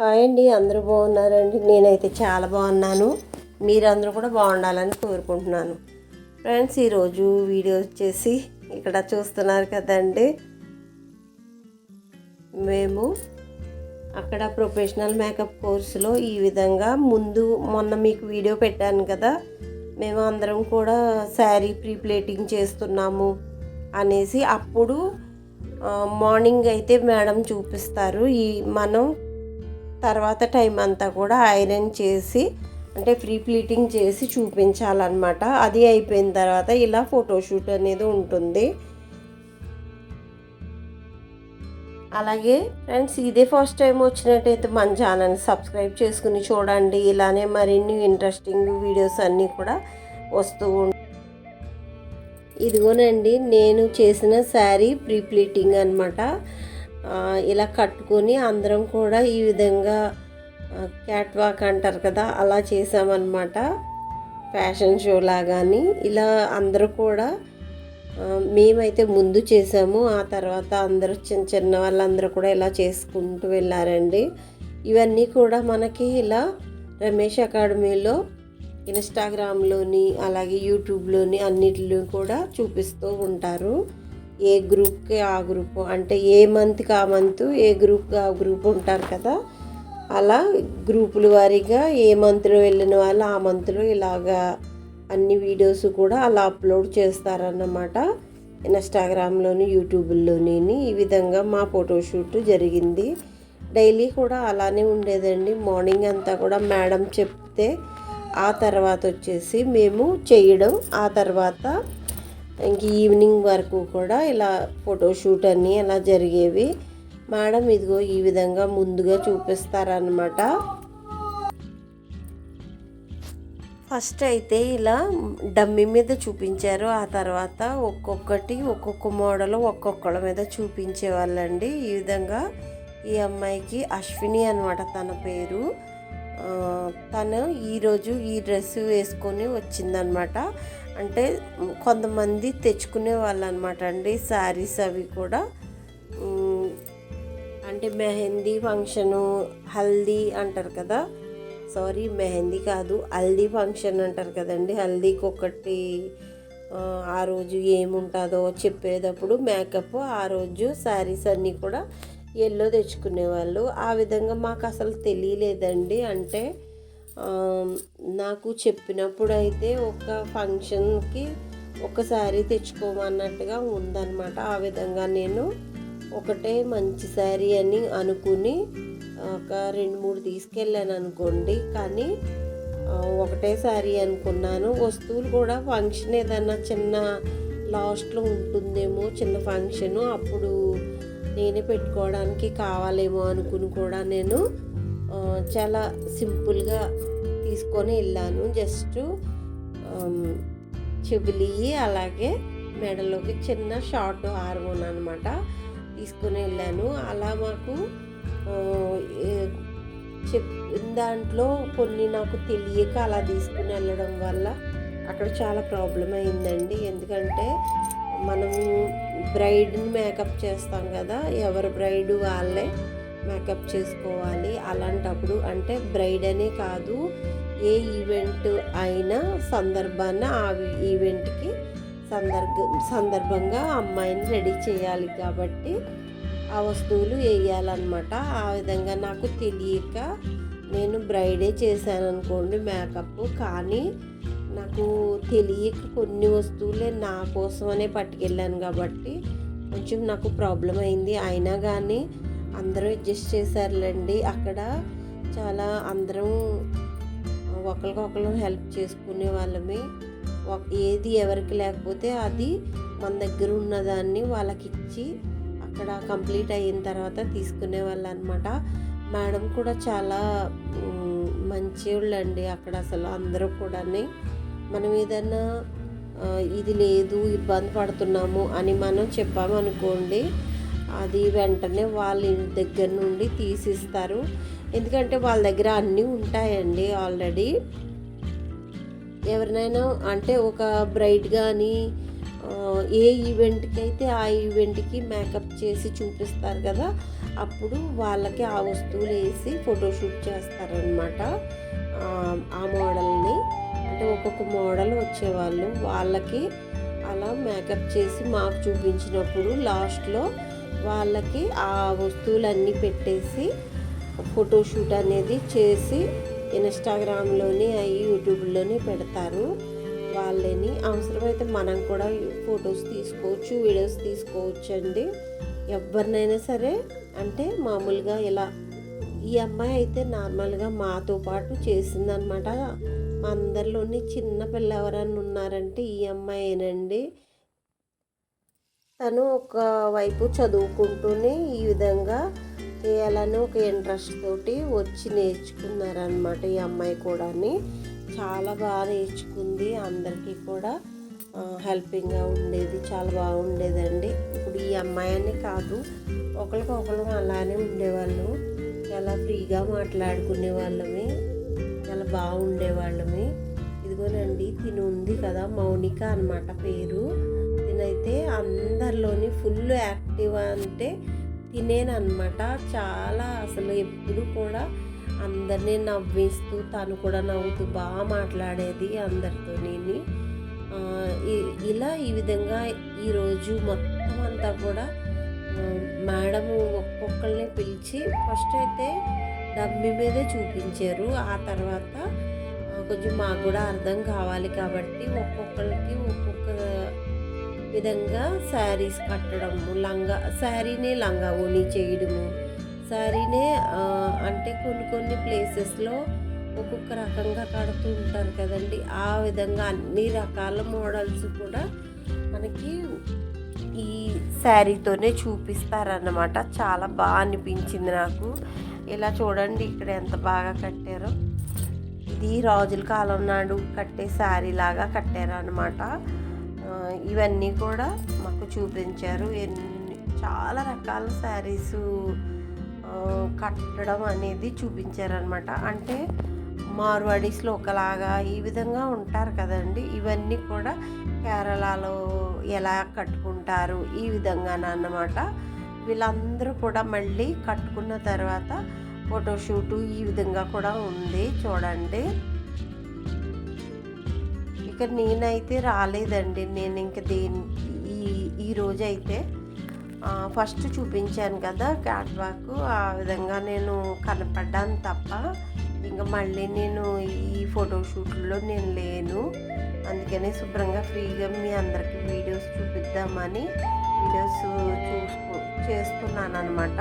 Hi అండి అందరూ బాగున్నారండి? నేనైతే చాలా బాగున్నాను. మీరందరూ కూడా బాగుండాలని కోరుకుంటున్నాను. ఫ్రెండ్స్ ఈరోజు వీడియో వచ్చేసి ఇక్కడ చూస్తున్నారు కదండి. మేము అక్కడ ప్రొఫెషనల్ మేకప్ కోర్సులో ఈ విధంగా ముందు మొన్న మీకు వీడియో పెట్టాను కదా. మేము అందరం కూడా శారీ ప్రీ ప్లేటింగ్ చేస్తున్నాము అనేసి అప్పుడు మార్నింగ్ అయితే మేడం చూపిస్తారు. ఈ మనం తర్వాత టైం అంతా కూడా ఐరన్ చేసి అంటే ఫ్రీ ప్లీటింగ్ చేసి చూపించాలన్నమాట. అది అయిపోయిన తర్వాత ఇలా ఫోటోషూట్ అనేది ఉంటుంది. అలాగే ఫ్రెండ్స్ ఇదే ఫస్ట్ టైం వచ్చినట్టయితే మన ఛానల్ సబ్స్క్రైబ్ చేసుకుని చూడండి. ఇలానే మరిన్ని ఇంట్రెస్టింగ్ వీడియోస్ అన్నీ కూడా వస్తూ ఉంటాయి ఇదిగోనండి నేను చేసిన శారీ ప్రీ ప్లీటింగ్ అనమాట ఇలా కట్టుకొని అందరం కూడా ఈ విధంగా క్యాట్ వాక్ అంటారు కదా అలా చేసామన్నమాట. ఫ్యాషన్ షో లాగాని ఇలా అందరూ కూడా మేమైతే ముందు చేసాము ఆ తర్వాత అందరూ చిన్న చిన్న వాళ్ళందరూ కూడా ఇలా చేసుకుంటూ వెళ్ళారండి. ఇవన్నీ కూడా మనకి ఇలా రమేష్ అకాడమీలో ఇన్స్టాగ్రామ్లోని అలాగే యూట్యూబ్లోని అన్నిటిలో కూడా చూపిస్తూ ఉంటారు. ఏ గ్రూప్కి ఆ గ్రూప్ అంటే ఏ మంత్కి ఆ మంత్ ఏ గ్రూప్కి ఆ గ్రూప్ ఉంటారు కదా? అలా గ్రూపుల వారీగా ఏ మంత్లో వెళ్ళిన వాళ్ళు ఆ మంత్లో ఇలాగా అన్ని వీడియోస్ కూడా అలా అప్లోడ్ చేస్తారన్నమాట. ఇన్స్టాగ్రామ్లోని యూట్యూబ్లోని ఈ విధంగా మా ఫోటోషూట్ జరిగింది. డైలీ కూడా అలానే ఉండేదండి. మార్నింగ్ అంతా కూడా మేడం చెప్తే ఆ తర్వాత వచ్చేసి మేము చేయడం. ఆ తర్వాత ఇంక ఈవినింగ్ వరకు కూడా ఇలా ఫోటోషూట్ అన్నీ అలా జరిగేవి. మేడం ఇదిగో ఈ విధంగా ముందుగా చూపిస్తారనమాట ఫస్ట్ అయితే ఇలా డమ్మి మీద చూపించారు. ఆ తర్వాత ఒక్కొక్కటి ఒక్కొక్క మోడల్ ఒక్కొక్కళ్ళ మీద చూపించేవాళ్ళండి. ఈ విధంగా ఈ అమ్మాయికి అశ్విని అనమాట తన పేరు. తను ఈరోజు ఈ డ్రెస్ వేసుకొని వచ్చిందనమాట అంటే కొంతమంది తెచ్చుకునే వాళ్ళు అనమాట అండి శారీస్ అవి కూడా. అంటే మెహందీ ఫంక్షను హల్దీ అంటారు కదా. సారీ మెహందీ కాదు హల్దీ ఫంక్షన్ అంటారు కదండి. హల్దీకి ఒకటి ఆ, రోజు ఏముంటుందో చెప్పేటప్పుడు మేకప్ ఆ రోజు శారీస్ అన్నీ కూడా ఎల్లో తెచ్చుకునేవాళ్ళు. ఆ విధంగా మాకు అసలు తెలియలేదండి. అంటే నాకు చెప్పినప్పుడు అయితే ఒక ఫంక్షన్కి ఒక శారీ తెచ్చుకోమన్నట్టుగా ఉందన్నమాట. ఆ విధంగా నేను ఒకటే మంచి శారీ అని అనుకుని ఒక రెండు మూడు తీసుకెళ్ళాను అనుకోండి. కానీ ఒకటే శారీ అనుకున్నాను. వస్తువులు కూడా ఫంక్షన్ ఏదన్నా చిన్న లాస్ట్లో ఉంటుందేమో చిన్న ఫంక్షను అప్పుడు నేనే పెట్టుకోవడానికి కావాలేమో అనుకుని కూడా నేను చాలా సింపుల్గా తీసుకొని వెళ్ళాను. జస్ట్ చెవిలి అలాగే మెడలోకి చిన్న షార్ట్ హార్మోన్ అనమాట తీసుకొని వెళ్ళాను. అలా మాకు చెప్ చెప్పిన దాంట్లో కొన్ని నాకు తెలియక అలా తీసుకుని వెళ్ళడం వల్ల అక్కడ చాలా ప్రాబ్లం అయిందండి. ఎందుకంటే మనము బ్రైడ్ని మేకప్ చేస్తాం కదా ఎవరు బ్రైడ్ వాళ్ళే మేకప్ చేసుకోవాలి. అలాంటప్పుడు అంటే బ్రైడ్ అనే కాదు ఏ ఈవెంట్ అయినా సందర్భాన ఆ ఈవెంట్కి సందర్భ సందర్భంగా అమ్మాయిని రెడీ చేయాలి కాబట్టి ఆ వస్తువులు వేయాలన్నమాట. ఆ విధంగా నాకు తెలియక నేను బ్రైడే చేశాను అనుకోండి మేకప్ కానీ నాకు తెలియక కొన్ని వస్తువులే నా కోసమనే పట్టుకెళ్ళాను కాబట్టి కొంచెం నాకు ప్రాబ్లం అయింది. అయినా కానీ అందరూ అడ్జస్ట్ చేశారులేండి. అక్కడ చాలా అందరం ఒకరికొకరు హెల్ప్ చేసుకునే వాళ్ళమే. ఏది ఎవరికి లేకపోతే అది మన దగ్గర ఉన్నదాన్ని వాళ్ళకి ఇచ్చి అక్కడ కంప్లీట్ అయిన తర్వాత తీసుకునే వాళ్ళు అనమాట మేడం కూడా చాలా మంచి మంచివాళ్ళండి అక్కడ అసలు అందరూ కూడా మనం ఏదైనా ఇది లేదు ఇబ్బంది పడుతున్నాము అని మనం చెప్పామనుకోండి అది వెంటనే వాళ్ళ ఇంటి దగ్గర నుండి తీసిస్తారు. ఎందుకంటే వాళ్ళ దగ్గర అన్నీ ఉంటాయండి ఆల్రెడీ. ఎవరినైనా అంటే ఒక బ్రైట్ కానీ ఏ ఈవెంట్కి అయితే ఆ ఈవెంట్కి మేకప్ చేసి చూపిస్తారు కదా అప్పుడు వాళ్ళకి ఆ వస్తువులు వేసి ఫోటోషూట్ చేస్తారనమాట ఆ మోడల్ని. అంటే ఒక్కొక్క మోడల్ వచ్చేవాళ్ళు. వాళ్ళకి అలా మేకప్ చేసి మాకు చూపించినప్పుడు లాస్ట్లో వాళ్ళకి ఆ వస్తువులన్నీ పెట్టేసి ఫోటోషూట్ అనేది చేసి ఇన్స్టాగ్రామ్లోని అవి యూట్యూబ్లోని పెడతారు. వాళ్ళని అవసరమైతే మనం కూడా ఫొటోస్ తీసుకోవచ్చు వీడియోస్ తీసుకోవచ్చు అండి ఎవరినైనా సరే అంటే మామూలుగా ఇలా ఈ అమ్మాయి అయితే నార్మల్గా మాతో పాటు చేసిందనమాట. మా అందరిలోని చిన్న పిల్ల ఎవరన్నా ఉన్నారంటే ఈ అమ్మాయేనండి. తను ఒక వైపు చదువుకుంటూనే ఈ విధంగా చేయాలని ఒక ఇంట్రెస్ట్ తోటి వచ్చి నేర్చుకున్నారనమాట ఈ అమ్మాయి కూడా చాలా బాగా నేర్చుకుంది అందరికీ కూడా హెల్పింగ్గా ఉండేది చాలా బాగుండేదండి. ఇప్పుడు ఈ అమ్మాయి అని కాదు ఒకరికొకరు అలానే ఉండేవాళ్ళు. చాలా ఫ్రీగా మాట్లాడుకునే వాళ్ళమే చాలా బాగుండేవాళ్ళమే. ఇదిగోనండి తిని ఉంది కదా మౌనిక అనమాట పేరు. అయితే అందరిలోని ఫుల్ యాక్టివ్ అంటే తినేనమాట చాలా అసలు ఎప్పుడు కూడా అందరినీ నవ్విస్తూ తను కూడా నవ్వుతూ బాగా మాట్లాడేది అందరితో నేను ఇలా ఈ విధంగా ఈరోజు మొత్తం అంతా కూడా మేడము ఒక్కొక్కరిని పిలిచి ఫస్ట్ అయితే డబ్బి మీదే చూపించారు. ఆ తర్వాత కొంచెం మాకు కూడా అర్థం కావాలి కాబట్టి ఒక్కొక్కరికి ఒక్కొక్క విధంగా శారీస్ కట్టడము లంగా శారీనే లంగా ఓని చేయడము. శారీనే అంటే కొన్ని కొన్ని ప్లేసెస్లో ఒక్కొక్క రకంగా కడుతూ ఉంటారు కదండి. ఆ విధంగా అన్ని రకాల మోడల్స్ కూడా మనకి ఈ శారీతోనే చూపిస్తారన్నమాట. చాలా బాగా అనిపించింది నాకు. ఇలా చూడండి ఇక్కడ ఎంత బాగా కట్టారో. ఇది రాజుల కాలం నాడు కట్టే శారీ లాగా కట్టారనమాట ఇవన్నీ కూడా మాకు చూపించారు. ఎన్ని చాలా రకాల శారీస్ కట్టడం అనేది చూపించారనమాట అంటే మార్వాడీస్లో ఒకలాగా ఈ విధంగా ఉంటారు కదండి. ఇవన్నీ కూడా కేరళలో ఎలా కట్టుకుంటారు ఈ విధంగా అన్నమాట. వీళ్ళందరూ కూడా మళ్ళీ కట్టుకున్న తర్వాత ఫోటోషూటు ఈ విధంగా కూడా ఉంది. చూడండి. ఇక నేనైతే రాలేదండి. నేను ఇంక దేని ఈ ఈరోజు అయితే ఫస్ట్ చూపించాను కదా క్యాట్ వాక్ ఆ విధంగా నేను కనపడ్డాను తప్ప ఇంకా మళ్ళీ నేను ఈ ఫోటోషూట్లో నేను లేను. అందుకని శుభ్రంగా ఫ్రీగా మీ అందరికి వీడియోస్ చూపిద్దామని వీడియోస్ చూసుకో చేస్తున్నాను అనమాట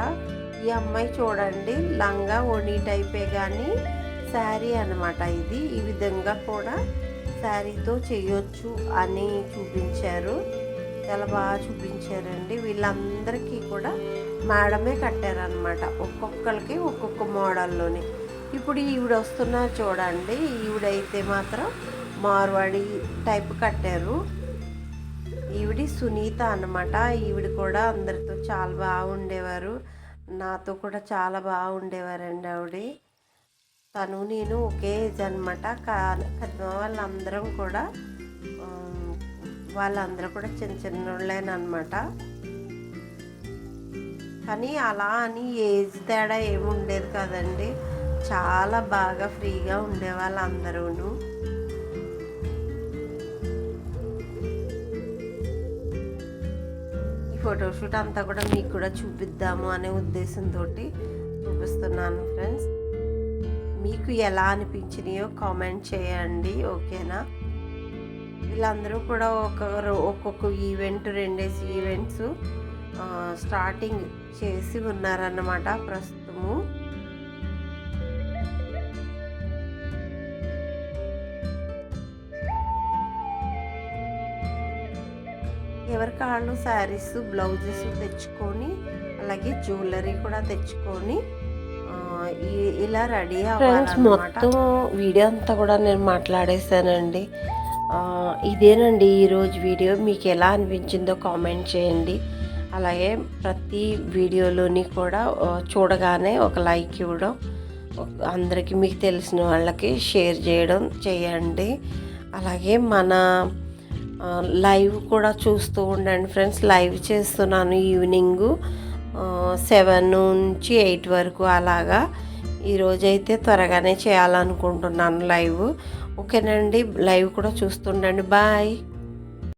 ఈ అమ్మాయి చూడండి లంగా ఓణి టైపే కానీ శారీ అనమాట ఇది. ఈ విధంగా కూడా శారీతో చేయొచ్చు అని చూపించారు. చాలా బాగా చూపించారండి. వీళ్ళందరికీ కూడా మేడమే కట్టారనమాట ఒక్కొక్కరికి ఒక్కొక్క మోడల్లోని. ఇప్పుడు ఈవిడ వస్తున్నారు చూడండి. ఈవిడైతే మాత్రం మార్వాడి టైప్ కట్టారు. ఈవిడి సునీత అనమాట ఈవిడ కూడా అందరితో చాలా బాగుండేవారు. నాతో కూడా చాలా బాగుండేవారండి ఆవిడ. తను నేను ఒకే ఏజ్ అనమాట కద్మ వాళ్ళందరం కూడా వాళ్ళందరూ కూడా చిన్న చిన్నోళ్ళేనమాట కానీ అలా అని ఏజ్ తేడా ఏమి ఉండేది కదండి. చాలా బాగా ఫ్రీగా ఉండేవాళ్ళు అందరూ ఈ ఫోటోషూట్ అంతా కూడా మీకు కూడా చూపిద్దాము అనే ఉద్దేశంతో చూపిస్తున్నాను ఫ్రెండ్స్. మీకు ఎలా అనిపించినాయో కామెంట్ చేయండి ఓకేనా? వీళ్ళందరూ కూడా ఒక ఒక్కొక్క ఈవెంట్ రెండేసి ఈవెంట్స్ స్టార్టింగ్ చేసి ఉన్నారన్నమాట ప్రస్తుతము. ఎవరికి వాళ్ళు శారీస్ బ్లౌజెస్ తెచ్చుకొని అలాగే జ్యువెలరీ కూడా తెచ్చుకొని ఇలా రెడీ ఫ్రెండ్స్ మొత్తం వీడియో అంతా కూడా నేను మాట్లాడేసానండి ఇదేనండి ఈరోజు వీడియో. మీకు ఎలా అనిపించిందో కామెంట్ చేయండి. అలాగే ప్రతి వీడియోలోని కూడా చూడగానే ఒక లైక్ ఇవ్వడం అందరికీ మీకు తెలిసిన వాళ్ళకి షేర్ చేయడం చేయండి. అలాగే మన లైవ్ కూడా చూస్తూ ఉండండి ఫ్రెండ్స్. లైవ్ చేస్తున్నాను ఈవినింగు. సెవెన్ నుంచి ఎయిట్ వరకు అలాగా ఈరోజైతే త్వరగానే చేయాలనుకుంటున్నాను లైవ్. ఓకేనండి లైవ్ కూడా చూస్తుండండి. బాయ్.